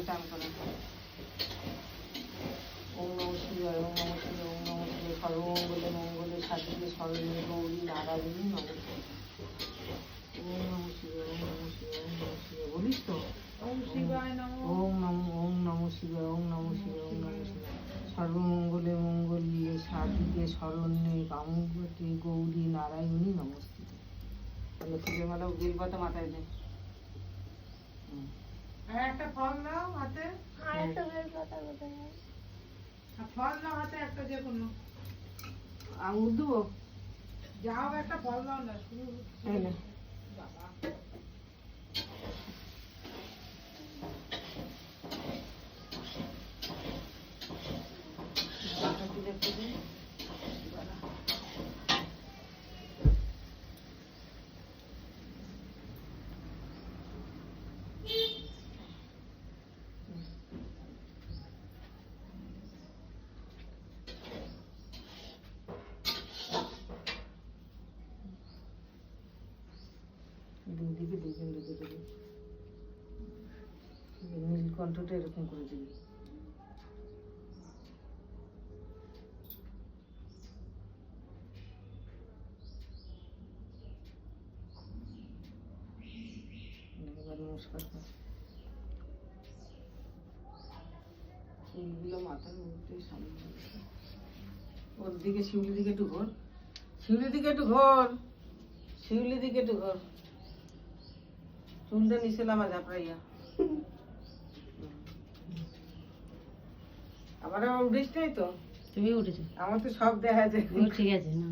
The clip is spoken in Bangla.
করে চান করে ওম নম শিবায় ওম নম শিবায় ওম নম শিবায় সর্বমঙ্গলে মঙ্গলে সাধিকে সরণে গৌরী নারায়ণী নমস্কার ওম নম শিবায় ওম নম শিবায় ওম নম শিবায় বলিস তো ওম নমঃ ওম নম শিবায় ওম নম শিবায় ওম নম শিবায় সর্বমঙ্গলে মঙ্গলিয়ে সাধিকে শরণ্যে কামবতী গৌরী নারায়ণী নমস্তে তাহলে ফুলের মালা বেলপাতা মাথায় দে হুম। আর একটা ফল নাও হাতে। আর একটা বেল কোথায় আর ফল নাও হাতে একটা যে কোনো। আঙুর দেবো যাও একটা ফল নাও না শুরু নীলকণ্ঠটা এরকম করে দিবি। মাথার মধ্যে সামনে ওর দিকে শিউলি দিকে একটু ঘোর। শিউলি দিকে একটু ঘোর। শিউলি দিকে একটু ঘোর। চুলটা নিচে নামা ঝাপড়াইয়া আবার আমার উঠিস তো তুমি উঠেছো। আমার তো সব দেখা যায়। ঠিক আছে না